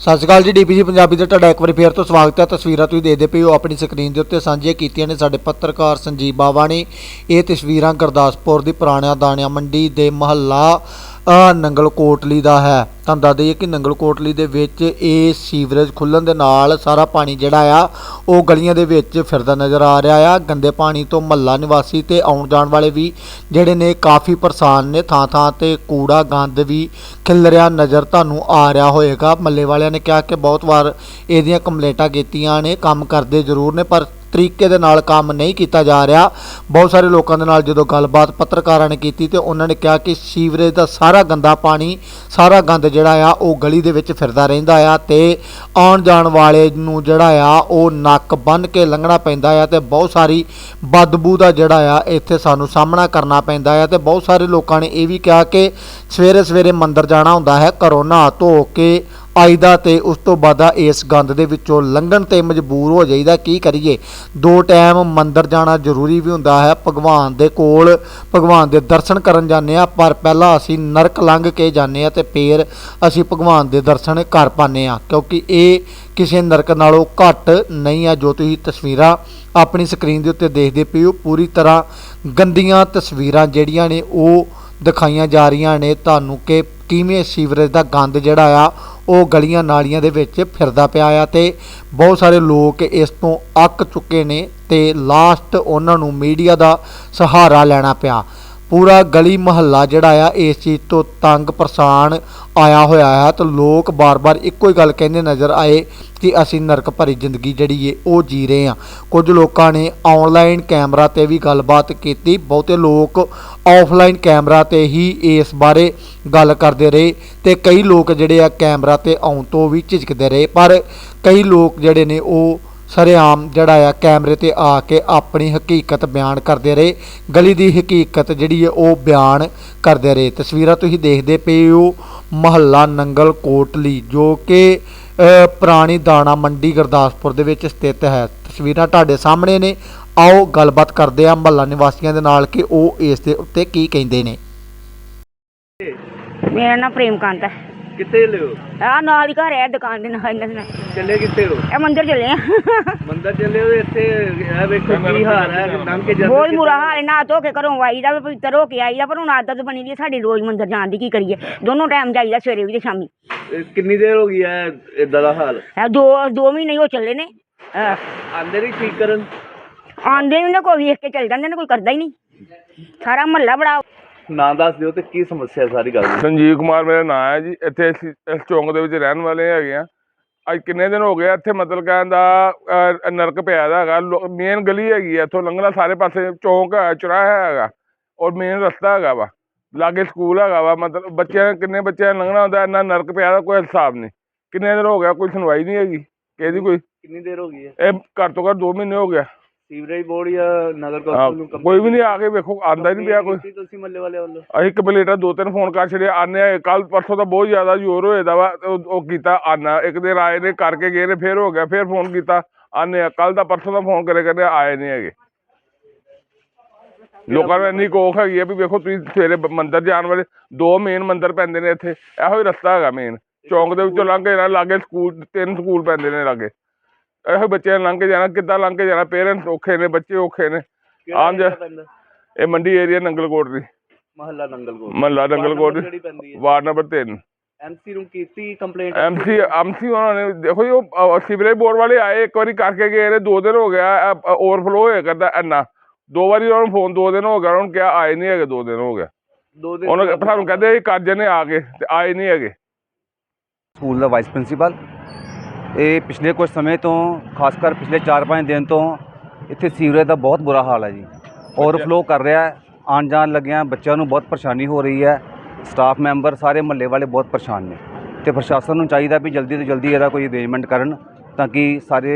ਸਤਿ ਸ਼੍ਰੀ ਅਕਾਲ ਜੀ ਡੀਪੀਜੀ ਪੰਜਾਬੀ ਦਾ ਤੁਹਾਡਾ ਇੱਕ ਵਾਰੀ ਫੇਰ ਤੋਂ ਸਵਾਗਤ ਹੈ। ਤਸਵੀਰਾਂ ਤੁਸੀਂ ਦੇਖਦੇ ਪਏ ਹੋ ਆਪਣੀ ਸਕਰੀਨ ਦੇ ਉੱਤੇ। ਸਾਂਝੀਆਂ ਕੀਤੀਆਂ ਨੇ ਸਾਡੇ ਪੱਤਰਕਾਰ ਸੰਜੀਵ ਬਾਵਾ ਨੇ। ਇਹ ਤਸਵੀਰਾਂ ਗੁਰਦਾਸਪੁਰ ਦੀ ਪੁਰਾਣਾ ਦਾਣਿਆ ਮੰਡੀ ਦੇ ਮਹੱਲਾ ਨੰਗਲਕੋਟਲੀ ਦਾ ਹੈ। ਤੁਹਾਨੂੰ ਦੱਸ ਦਈਏ ਕਿ ਨੰਗਲਕੋਟਲੀ ਦੇ ਵਿੱਚ ਇਹ ਸੀਵਰੇਜ ਖੁੱਲਣ ਦੇ ਨਾਲ ਸਾਰਾ ਪਾਣੀ ਜਿਹੜਾ ਆ, ਉਹ ਗਲੀਆਂ ਦੇ ਵਿੱਚ ਫਿਰਦਾ ਨਜ਼ਰ ਆ ਰਿਹਾ ਆ। ਗੰਦੇ ਪਾਣੀ ਤੋਂ ਮਹੱਲਾ ਨਿਵਾਸੀ ਤੇ ਆਉਣ ਜਾਣ ਵਾਲੇ ਵੀ ਜਿਹੜੇ ਨੇ ਕਾਫੀ ਪਰੇਸ਼ਾਨ ਨੇ। ਥਾਂ ਥਾਂ ਤੇ ਕੂੜਾ, ਗੰਦ ਵੀ ਖਿਲਰਿਆ ਨਜ਼ਰ ਤੁਹਾਨੂੰ ਆ ਰਿਹਾ ਹੋਏਗਾ। ਮੱਲੇ ਵਾਲਿਆਂ ਨੇ ਕਿਹਾ ਕਿ ਬਹੁਤ ਵਾਰ ਇਹਦੀਆਂ ਕੰਪਲੇਂਟਾਂ ਕੀਤੀਆਂ ਨੇ, ਕੰਮ ਕਰਦੇ ਜ਼ਰੂਰ ਨੇ, ਪਰ ਤਰੀਕੇ ਦੇ ਨਾਲ ਕੰਮ ਨਹੀਂ ਕੀਤਾ ਜਾ ਰਿਹਾ। ਬਹੁਤ ਸਾਰੇ ਲੋਕਾਂ ਦੇ ਨਾਲ ਜਦੋਂ ਗੱਲਬਾਤ ਪੱਤਰਕਾਰਾਂ ਨੇ ਕੀਤੀ ਤੇ ਉਹਨਾਂ ਨੇ ਕਿਹਾ ਕਿ ਸੀਵਰੇਜ ਦਾ ਸਾਰਾ ਗੰਦਾ ਪਾਣੀ, ਸਾਰਾ ਗੰਦ ਜਿਹੜਾ ਆ, ਉਹ ਗਲੀ ਦੇ ਵਿੱਚ ਫਿਰਦਾ ਰਹਿੰਦਾ ਆ ਤੇ ਆਉਣ ਜਾਣ ਵਾਲੇ ਨੂੰ ਜਿਹੜਾ ਆ, ਉਹ ਨੱਕ ਬੰਨ ਕੇ ਲੰਘਣਾ ਪੈਂਦਾ ਆ ਤੇ ਬਹੁਤ ਸਾਰੀ ਬਦਬੂ ਦਾ ਜਿਹੜਾ ਆ, ਇੱਥੇ ਸਾਨੂੰ ਸਾਹਮਣਾ ਕਰਨਾ ਪੈਂਦਾ ਆ ਤੇ ਬਹੁਤ ਸਾਰੇ ਲੋਕਾਂ ਨੇ ਇਹ ਵੀ ਕਿਹਾ ਕਿ ਸਵੇਰੇ ਸਵੇਰੇ ਮੰਦਰ ਜਾਣਾ ਹੁੰਦਾ ਹੈ। ਘਰੋਂ ਨਹਾ ਧੋ ਕੇ ਆਈਦਾ ਤੇ ਉਸ ਤੋਂ ਬਾਅਦ ਇਸ ਗੰਦ ਦੇ ਵਿੱਚੋਂ ਲੰਘਣ ਤੇ ਮਜਬੂਰ ਹੋ ਜਾਈਦਾ। ਕੀ ਕਰੀਏ? ਦੋ ਟਾਈਮ ਮੰਦਰ ਜਾਣਾ ਜ਼ਰੂਰੀ ਵੀ ਹੁੰਦਾ ਹੈ। ਭਗਵਾਨ ਦੇ ਕੋਲ, ਭਗਵਾਨ ਦੇ ਦਰਸ਼ਨ ਕਰਨ ਜਾਂਦੇ ਆ ਪਰ ਪਹਿਲਾਂ ਅਸੀਂ ਨਰਕ ਲੰਘ ਕੇ ਜਾਂਦੇ ਆ ਤੇ ਫੇਰ ਅਸੀਂ ਭਗਵਾਨ ਦੇ ਦਰਸ਼ਨ ਕਰ ਪਾਉਂਦੇ ਆ ਕਿਉਂਕਿ ਇਹ ਕਿਸੇ ਨਰਕ ਨਾਲੋਂ ਘੱਟ ਨਹੀਂ ਆ ਜੋ ਤੁਸੀਂ ਤਸਵੀਰਾਂ ਆਪਣੀ ਸਕਰੀਨ ਦੇ ਉੱਤੇ ਦੇਖਦੇ ਪਏ ਹੋ, ਪੂਰੀ ਤਰ੍ਹਾਂ ਗੰਦੀਆਂ ਤਸਵੀਰਾਂ ਜਿਹੜੀਆਂ ਨੇ ਉਹ ਦਿਖਾਈਆਂ ਜਾ ਰਹੀਆਂ ਨੇ, ਤੁਹਾਨੂੰ ਕਿ ਕਿਵੇਂ ਸੀਵਰੇਜ ਦਾ ਗੰਦ ਜਿਹੜਾ ਆ, ਉਹ ਗਲੀਆਂ ਨਾਲੀਆਂ ਦੇ ਵਿੱਚ ਫਿਰਦਾ ਪਿਆ ਆ ਤੇ ਬਹੁਤ ਸਾਰੇ ਲੋਕ ਇਸ ਤੋਂ ਅੱਕ ਚੁੱਕੇ ਨੇ ਤੇ ਲਾਸਟ ਉਹਨਾਂ ਨੂੰ ਮੀਡੀਆ ਦਾ ਸਹਾਰਾ ਲੈਣਾ ਪਿਆ। ਪੂਰਾ ਗਲੀ ਮਹੱਲਾ ਜਿਹੜਾ ਆ, ਇਸ ਚੀਜ਼ ਤੋਂ ਤੰਗ ਪਰੇਸ਼ਾਨ ਆਇਆ ਹੋਇਆ ਹੈ ਤੇ ਲੋਕ ਬਾਰ-ਬਾਰ ਇੱਕੋ ਹੀ ਗੱਲ ਕਹਿੰਦੇ ਨਜ਼ਰ ਆਏ ਕਿ ਅਸੀਂ ਨਰਕ ਭਰੀ ਜ਼ਿੰਦਗੀ ਜਿਹੜੀ ਏ, ਉਹ ਜੀ ਰਹੇ ਆ। ਕੁਝ ਲੋਕਾਂ ਨੇ ਆਨਲਾਈਨ ਕੈਮਰਾ ਤੇ ਵੀ ਗੱਲਬਾਤ ਕੀਤੀ, ਬਹੁਤੇ ਲੋਕ ਆਫਲਾਈਨ ਕੈਮਰਾ ਤੇ ਹੀ ਇਸ ਬਾਰੇ ਗੱਲ ਕਰਦੇ ਰਹੇ ਤੇ ਕਈ ਲੋਕ ਜਿਹੜੇ ਆ ਕੈਮਰਾ ਤੇ ਆਉਣ ਤੋਂ ਵੀ ਝਿਜਕਦੇ ਰਹੇ, ਪਰ ਕਈ ਲੋਕ ਜਿਹੜੇ ਨੇ ਉਹ ਸਰੇਆਮ ਜਿਹੜਾ ਆ ਕੈਮਰੇ ਤੇ ਆ ਕੇ ਆਪਣੀ ਹਕੀਕਤ ਬਿਆਨ ਕਰਦੇ ਰਹੇ। ਗਲੀ ਦੀ ਹਕੀਕਤ ਜਿਹੜੀ ਹੈ ਉਹ ਬਿਆਨ ਕਰਦੇ ਰਹੇ। ਤਸਵੀਰਾਂ ਤੁਸੀਂ ਦੇਖਦੇ ਪਏ ਹੋ ਮਹੱਲਾ ਨੰਗਲ ਕੋਟਲੀ ਜੋ ਕਿ ਪੁਰਾਣੀ ਦਾਣਾ ਮੰਡੀ ਗੁਰਦਾਸਪੁਰ ਦੇ ਵਿੱਚ ਸਥਿਤ ਹੈ। ਤਸਵੀਰਾਂ ਤੁਹਾਡੇ ਸਾਹਮਣੇ ਨੇ। ਆਓ ਗੱਲਬਾਤ ਕਰਦੇ ਆ ਮਹੱਲਾ ਨਿਵਾਸੀਆਂ ਦੇ ਨਾਲ ਕਿ ਉਹ ਇਸ ਦੇ ਉੱਤੇ ਕੀ ਕਹਿੰਦੇ ਨੇ। ਮੇਰਾ ਨਾਮ ਪ੍ਰੇਮਕਾਂਤ ਹੈ। ਕਿੱਥੇ ਲਿਓ ਆ ਨਾਲ ਹੀ ਘਰ ਹੈ ਦੁਕਾਨ ਦੇ ਨਾਲ ਇਹਨਾਂ ਦੇ ਨਾਲ। ਚੱਲੇ ਕਿੱਥੇ ਹੋ? ਇਹ ਮੰਦਿਰ ਚੱਲੇ ਆ। ਮੰਦਰ ਚੱਲੇ ਹੋ ਇੱਥੇ? ਇਹ ਵੇਖੋ ਕੀ ਹਾਲ ਹੈ ਲੰਘ ਕੇ ਜਾਂਦੇ ਬਹੁਤ ਬੁਰਾ ਹਾਲ ਹੈ ਨਾ ਧੋ ਕੇ ਘਰੋਂ ਆਈਦਾ ਵੀ ਪਵਿੱਤਰ ਹੋ ਕੇ ਆਈਦਾ ਪਰ ਹੁਣ ਆਦਤ ਬਣੀ ਦੀ ਹੈ ਸਾਡੀ ਰੋਜ਼ ਮੰਦਿਰ ਜਾਣ ਦੀ ਕੀ ਕਰੀਏ? ਦੋਨੋਂ ਟਾਈਮ ਜਾਈਦਾ ਸਵੇਰੇ ਵੀ ਤੇ ਸ਼ਾਮੀ। ਇਹ ਕਿੰਨੀ ਦੇਰ ਹੋ ਗਈ ਹੈ ਇਦਾਂ ਦਾ ਹਾਲ? ਇਹ ਦੋ ਦੋ ਮਹੀਨੇ ਹੀ ਚੱਲੇ ਨੇ। ਆਂਦੇ ਨਹੀਂ ਠੀਕ ਕਰਨ? ਆਉਂਦੇ ਨੇ ਕੋਈ ਵੇਖ ਕੇ ਚੱਲ ਜਾਂਦੇ ਨੇ ਕੋਈ ਕਰਦਾ ਹੀ ਨਹੀਂ। ਸਾਰਾ ਮਹੱਲਾ ਬੜਾ ਨਾਂ ਦੱਸ ਦਿਓ ਤੇ ਕੀ ਸਮੱਸਿਆ ਸਾਰੀ ਗੱਲ ਦੀ? ਸੰਜੀਵ ਕੁਮਾਰ ਮੇਰਾ ਨਾਮ ਹੈ ਜੀ। ਇੱਥੇ ਅਸੀਂ ਇਸ ਚੌਂਕ ਦੇ ਵਿੱਚ ਰਹਿਣ ਵਾਲੇ ਹੈਗੇ ਆ ਅੱਜ ਕਿੰਨੇ ਦਿਨ ਹੋ ਗਏ ਇੱਥੇ ਮਤਲਬ ਕਹਿਣ ਦਾ ਅਹ, ਨਰਕ ਪਿਆ ਦਾ ਹੈਗਾ। ਮੇਨ ਗਲੀ ਹੈਗੀ ਆ ਇੱਥੋਂ ਲੰਘਣਾ ਸਾਰੇ ਪਾਸੇ ਚੌਂਕ ਹੈ ਚੁਰਾਹਾ ਹੈਗਾ। ਔਰ ਮੇਨ ਰਸਤਾ ਹੈਗਾ ਵਾ। ਲਾਗੇ ਸਕੂਲ ਹੈਗਾ ਵਾ ਮਤਲਬ ਬੱਚਿਆਂ ਕਿੰਨੇ ਬੱਚਿਆਂ ਨੇ ਲੰਘਣਾ ਹੁੰਦਾ ਇੰਨਾ ਨਰਕ ਪਿਆ ਦਾ ਕੋਈ ਹਿਸਾਬ ਨਹੀਂ। ਕਿੰਨੇ ਦਿਨ ਹੋ ਗਿਆ ਕੋਈ ਸੁਣਵਾਈ ਨਹੀਂ ਹੈਗੀ। ਕਿਹਦੀ ਕੋਈ? ਕਿੰਨੀ ਦੇਰ ਹੋ ਗਈ ਹੈ? ਇਹ ਘੱਟ ਤੋਂ ਘੱਟ 2 ਮਹੀਨੇ ਹੋ ਗਿਆ ਸੀਵਰੇਜ ਬੋਰਡ ਜਾਂ ਨਗਰ ਹਾਂ, ਕੌਂਸਲ ਨੂੰ ਕੋਈ ਵੀ ਨਹੀਂ ਆ ਕੇ ਵੇਖੋ ਆਂਦਾ ਹੀ ਨਹੀਂ ਪਿਆ ਕੋਈ। ਕੀਤੀ ਤੁਸੀਂ ਮੱਲੇ ਵਾਲੇ ਵੱਲੋਂ? ਅਸੀਂ ਕੰਪਲੀਟਰ ਦੋ ਤਿੰਨ ਫੋਨ ਕਰ ਛੜੇ ਆਨੇ ਕੱਲ ਪਰਸੋਂ ਤਾਂ ਬਹੁਤ ਜ਼ਿਆਦਾ ਜ਼ੋਰ ਦਾ ਵਾ ਤੇ ਉਹ ਉਹ ਕੀਤਾ ਆਨਾ ਇੱਕ ਦਿਨ ਆਏ ਨੇ ਕਰਕੇ ਗਏ ਨੇ ਫੇਰ ਹੋ ਗਿਆ ਫੇਰ ਫੋਨ ਕੀਤਾ ਆਨੇ ਆ। ਕੱਲ ਦਾ ਪਰਸੋਂ ਦਾ ਫੋਨ ਕਰੇ ਕਰਦੇ ਆਏ ਨਹੀਂ ਹੈਗੇ। ਲੋਕਾਂ ਨੂੰ ਇੰਨੀ ਕੋਖ ਹੈਗੀ ਆ ਵੀ ਵੇਖੋ ਤੁਸੀਂ ਸਵੇਰੇ ਬ- ਮੰਦਿਰ ਜਾਣ ਵਾਲੇ ਦੋ ਮੇਨ ਮੰਦਿਰ ਪੈਂਦੇ ਨੇ ਇੱਥੇ। ਇਹੋ ਹੀ ਰਸਤਾ ਹੈਗਾ ਮੇਨ ਚੌਂਕ ਦੇ ਵਿੱਚੋਂ ਲੰਘ ਕੇ ਜਾਣਾ ਲਾਗੇ ਸਕੂਲ ਤਿੰਨ ਸਕੂਲ ਪੈਂਦੇ ਨੇ ਲਾਗੇ। ਇਹੋ ਬੱਚਿਆਂ ਨੇ ਲੰਘ ਕੇ ਜਾਣਾ ਕਿੱਦਾਂ ਲੰਘ ਕੇ ਜਾਣਾ? ਪੇਰੈਂਟਸ ਔਖੇ ਨੇ ਬੱਚੇ ਔਖੇ ਨੇ। ਆਮ ਜਾ ਇਹ ਮੰਡੀ ਏਰੀਆ ਨੰਗਲਕੋਟ ਦੀ। ਮਹੱਲਾ ਨੰਗਲ ਕੋਲ ਮਹੱਲਾ ਨੰਗਲਕੋਟ ਵਾਰਡ ਨੰਬਰ 3 ਐਮਸੀ ਨੂੰ ਕੀਤੀ ਕੰਪਲੇਂਟ ਐਮਸੀ ਐਮਸੀ ਉਹਨਾਂ ਨੇ ਦੇਖੋ ਜੀ ਉਹ ਸੀਵਰੇਜ ਬੋਰਡ ਵਾਲੇ ਆਏ ਇੱਕ ਵਾਰੀ ਕਰਕੇ ਗਏ ਨੇ ਦੋ ਦਿਨ ਹੋ ਗਿਆ ਓਵਰਫਲੋ ਹੋਇਆ ਕਰਦਾ ਇੰਨਾ। ਦੋ ਵਾਰੀ ਉਹਨਾਂ ਨੂੰ ਫੋਨ ਦੋ ਦਿਨ ਹੋ ਗਿਆ ਉਹਨਾਂ ਨੂੰ ਕਿਹਾ ਆਏ ਨਹੀਂ ਹੈਗੇ ਦੋ ਦਿਨ ਹੋ ਗਿਆ। ਦੋ ਦਿਨ ਉਹਨਾਂ ਸਾਨੂੰ ਕਹਿੰਦੇ ਇਹ ਕਰ ਜਨੇ ਆ ਗਏ ਤੇ ਆਏ ਨਹੀਂ ਹੈਗੇ। ਸਕੂਲ ਦਾ ਵਾਈਸ ਪ੍ਰਿੰਸੀਪਲ ਇਹ ਪਿਛਲੇ ਕੁਝ ਸਮੇਂ ਤੋਂ ਖਾਸ ਕਰ ਪਿਛਲੇ 4-5 ਦਿਨ ਤੋਂ ਇੱਥੇ ਸੀਵਰੇਜ ਦਾ ਬਹੁਤ ਬੁਰਾ ਹਾਲ ਹੈ ਜੀ। ਓਵਰਫਲੋ ਕਰ ਰਿਹਾ ਹੈ ਆਉਣ ਜਾਣ ਲੱਗਿਆਂ ਬੱਚਿਆਂ ਨੂੰ ਬਹੁਤ ਪਰੇਸ਼ਾਨੀ ਹੋ ਰਹੀ ਹੈ। ਸਟਾਫ ਮੈਂਬਰ ਸਾਰੇ ਮਹੱਲੇ ਵਾਲੇ ਬਹੁਤ ਪਰੇਸ਼ਾਨ ਨੇ ਤੇ ਪ੍ਰਸ਼ਾਸਨ ਨੂੰ ਚਾਹੀਦਾ ਵੀ ਜਲਦੀ ਤੋਂ ਜਲਦੀ ਇਹਦਾ ਕੋਈ ਅਰੇਂਜਮੈਂਟ ਕਰਨ ਤਾਂ ਕਿ ਸਾਰੇ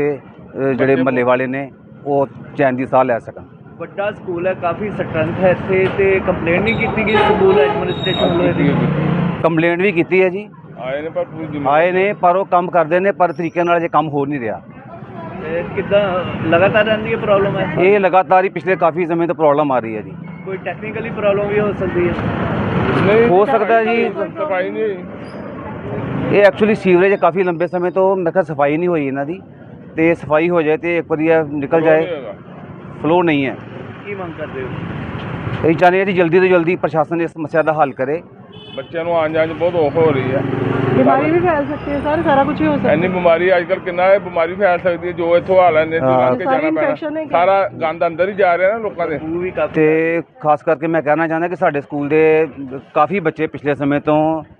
ਜਿਹੜੇ ਮਹੱਲੇ ਵਾਲੇ ਨੇ ਉਹ ਚੈਨ ਦੀ ਸਾਹ ਲੈ ਸਕਣ। ਵੱਡਾ ਸਕੂਲ ਹੈ ਕਾਫੀ ਸਟਰੈਂਥ ਹੈ ਇੱਥੇ ਤੇ ਕੰਪਲੇਂਟ ਨਹੀਂ ਕੀਤੀ ਗਈ ਸਕੂਲ ਐਡਮਿਨਿਸਟ੍ਰੇਸ਼ਨ ਵੱਲੋਂ ਇਹਦੀ? ਕੰਪਲੇਂਟ ਵੀ ਕੀਤੀ ਹੈ ਜੀ। ਆਏ ਨੇ ਪਰ ਪੂਰੀ ਆਏ ਨੇ ਪਰ ਉਹ ਕੰਮ ਕਰਦੇ ਨੇ ਪਰ ਤਰੀਕੇ ਨਾਲ ਜੇ ਕੰਮ ਹੋ ਨਹੀਂ ਰਿਹਾ। ਤੇ ਕਿੱਦਾਂ ਲਗਾਤਾਰ ਰਹਿੰਦੀ ਹੈ ਪ੍ਰੋਬਲਮ ਹੈ? ਇਹ ਲਗਾਤਾਰ ਹੀ ਪਿਛਲੇ ਕਾਫੀ ਸਮੇਂ ਤੋਂ ਪ੍ਰੋਬਲਮ ਆ ਰਹੀ ਹੈ ਜੀ। ਕੋਈ ਟੈਕਨੀਕਲੀ ਪ੍ਰੋਬਲਮ ਵੀ ਹੋ ਸਕਦੀ ਹੈ? ਨਹੀਂ ਹੋ ਸਕਦਾ ਜੀ। ਸਫ਼ਾਈ ਨਹੀਂ ਇਹ ਐਕਚੁਅਲੀ ਸੀਵਰੇਜ ਕਾਫੀ ਲੰਬੇ ਸਮੇਂ ਤੋਂ ਮੈਂ ਕਿਹਾ ਸਫ਼ਾਈ ਨਹੀਂ ਹੋਈ ਇਹਨਾਂ ਦੀ। ਤੇ ਸਫ਼ਾਈ ਹੋ ਜਾਏ ਤੇ ਇੱਕ ਵਾਰੀ ਇਹ ਨਿਕਲ ਜਾਏ। ਫਲੋ ਨਹੀਂ ਹੈ। ਕੀ ਮੰਗ ਕਰਦੇ ਹੋ? ਅਸੀਂ ਚਾਹੁੰਦੇ ਹਾਂ ਜੀ ਜਲਦੀ ਤੋਂ ਜਲਦੀ ਪ੍ਰਸ਼ਾਸਨ ਇਸ ਸਮੱਸਿਆ ਦਾ ਹੱਲ ਕਰੇ। ਬੱਚਿਆਂ ਨੂੰ ਆਂ ਜਾਂਚ ਬਹੁਤ ਔਖ ਹੋ ਰਹੀ ਹੈ। ਬਿਮਾਰੀ ਵੀ ਫੈਲ ਸਕਦੀ ਹੈ ਸਰ ਸਾਰਾ ਕੁਝ ਹੀ ਹੋ ਸਕਦਾ। ਇੰਨੀ ਬਿਮਾਰੀ ਅੱਜ ਕੱਲ ਕਿੰਨਾ ਹੈ ਬਿਮਾਰੀ ਫੈਲ ਸਕਦੀ ਹੈ ਜੋ ਇੱਥੋਂ ਹਾਲ ਹੈ। ਨੇ ਲੰਘ ਕੇ ਜਾਣਾ ਪੈਣਾ। ਸਾਰਾ ਗੰਦ ਅੰਦਰ ਹੀ ਜਾ ਰਿਹਾ ਨਾ ਲੋਕਾਂ ਦੇ। ਤੇ ਖਾਸ ਕਰਕੇ ਮੈਂ ਕਹਿਣਾ ਚਾਹੁੰਦਾ ਕਿ ਸਾਡੇ ਸਕੂਲ ਦੇ ਕਾਫੀ ਬੱਚੇ ਪਿਛਲੇ ਸਮੇਂ ਤੋਂ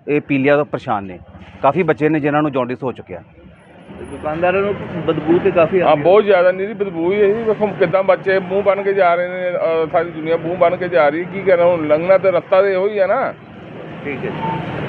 ਇਹ ਪੀਲੀਆ ਤੋਂ ਪਰੇਸ਼ਾਨ ਨੇ। ਕਾਫੀ ਬੱਚੇ ਨੇ ਜਿਨ੍ਹਾਂ ਨੂੰ ਜੌਂਡਿਸ ਹੋ ਚੁੱਕਿਆ। ਦੁਕਾਨਦਾਰਾਂ ਨੂੰ ਬਦਬੂ ਤੇ ਕਾਫੀ ਆ ਬਹੁਤ ਜ਼ਿਆਦਾ ਨੀਰੀ ਬਦਬੂ ਹੀ ਇਹੀ ਵੇਖੋ ਕਿਦਾਂ ਬੱਚੇ ਮੂੰਹ ਬਣ ਕੇ ਜਾ ਰਹੇ ਨੇ ਸਾਰੀ ਦੁਨੀਆ ਮੂੰਹ ਬਣ ਕੇ ਜਾ ਰਹੀ ਹੈ। ਕੀ ਕਰਾਂ ਹੁਣ ਲੰਘਣਾ ਤੇ ਰਸਤਾ ਤੇ ਇਹੋ ਹੀ ਹੈ ਨਾ। ਠੀਕ ਹੈ ਜੀ